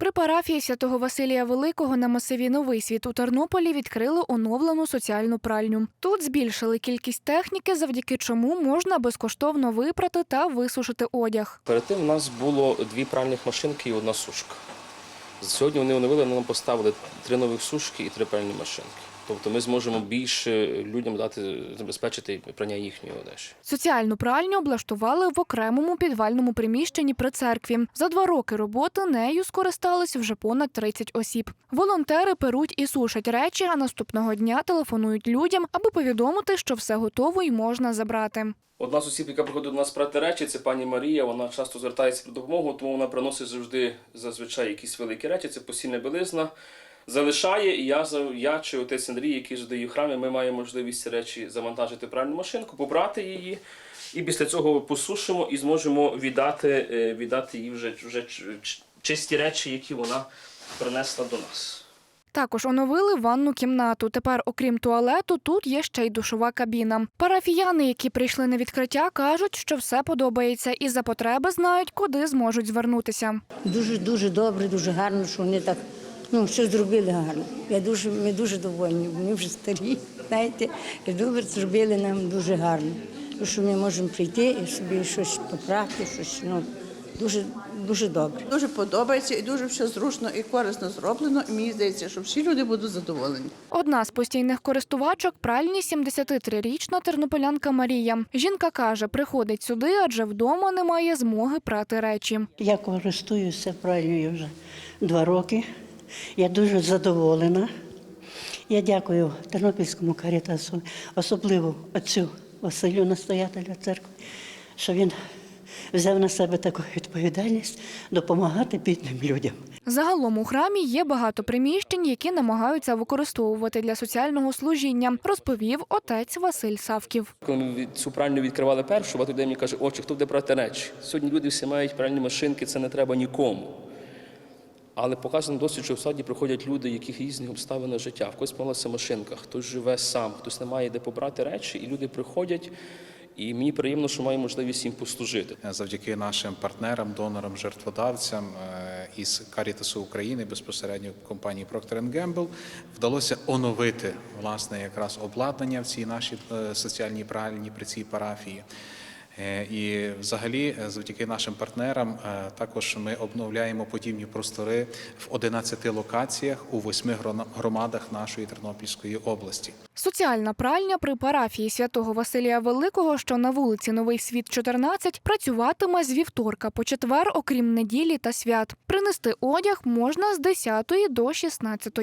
При парафії святого Василія Великого на масиві Новий світ у Тернополі відкрили оновлену соціальну пральню. Тут збільшили кількість техніки, завдяки чому можна безкоштовно випрати та висушити одяг. Перед тим у нас було дві пральних машинки і одна сушка. Сьогодні вони оновили, нам поставили три нових сушки і три пральні машинки. Тобто ми зможемо більше людям дати забезпечити прання їхньої одежі. Соціальну пральню облаштували в окремому підвальному приміщенні при церкві. За два роки роботи нею скористались вже понад 30 осіб. Волонтери перуть і сушать речі, а наступного дня телефонують людям, аби повідомити, що все готово і можна забрати. Одна з осіб, яка приходить до нас прати речі, це пані Марія. Вона часто звертається про допомогу, тому вона приносить завжди зазвичай якісь великі речі. Це постільна білизна. Залишає, і я, за- я чи отець Андрій, який ж храмі, ми маємо можливість ці речі завантажити в пральну машинку, побрати її, і після цього посушимо і зможемо віддати, е, віддати їй вже, вже чисті речі, які вона принесла до нас. Також оновили ванну кімнату. Тепер, окрім туалету, тут є ще й душова кабіна. Парафіяни, які прийшли на відкриття, кажуть, що все подобається, і за потреби знають, куди зможуть звернутися. Дуже дуже добре, дуже гарно, що вони так ну що зробили гарно. Я дуже ми дуже довольні. Вони вже старі, знаєте, і добре зробили нам дуже гарно. Тому що ми можемо прийти і собі щось попрати, щось ну дуже дуже добре. Дуже подобається і дуже все зручно і корисно зроблено. І мені здається, що всі люди будуть задоволені. Одна з постійних користувачок пральні 73-річна тернополянка Марія. Жінка каже, приходить сюди, адже вдома немає змоги прати речі. Я користуюся пральнею вже два роки. Я дуже задоволена. Я дякую Тернопільському карітасу, особливо отцю Василю, настоятелю церкви, що він взяв на себе таку відповідальність допомагати бідним людям. Загалом у храмі є багато приміщень, які намагаються використовувати для соціального служіння, розповів отець Василь Савків. Коли ми цю пральню відкривали першу, багато людей мені каже, очі, хто буде брати речі? Сьогодні люди всі мають пральні машинки, це не треба нікому. Але показано досвід, що в саді приходять люди, яких різні обставини життя. В когось помилася машинка, хтось живе сам, хтось не має де побрати речі, і люди приходять. І мені приємно, що маю можливість їм послужити. завдяки нашим партнерам, донорам, жертводавцям е, із Карітасу України, безпосередньо компанії Procter Gamble, вдалося оновити власне якраз обладнання в цій нашій е, соціальній пральні при цій парафії. Е, І взагалі, е, завдяки нашим партнерам, е, також ми обновляємо подібні простори в 11 локаціях у 8 громадах нашої Тернопільської області. Соціальна пральня при парафії святого Василія Великого, що на вулиці Новий Світ 14, працюватиме з вівторка по четвер, окрім неділі та свят. Принести одяг можна з 10 до 16.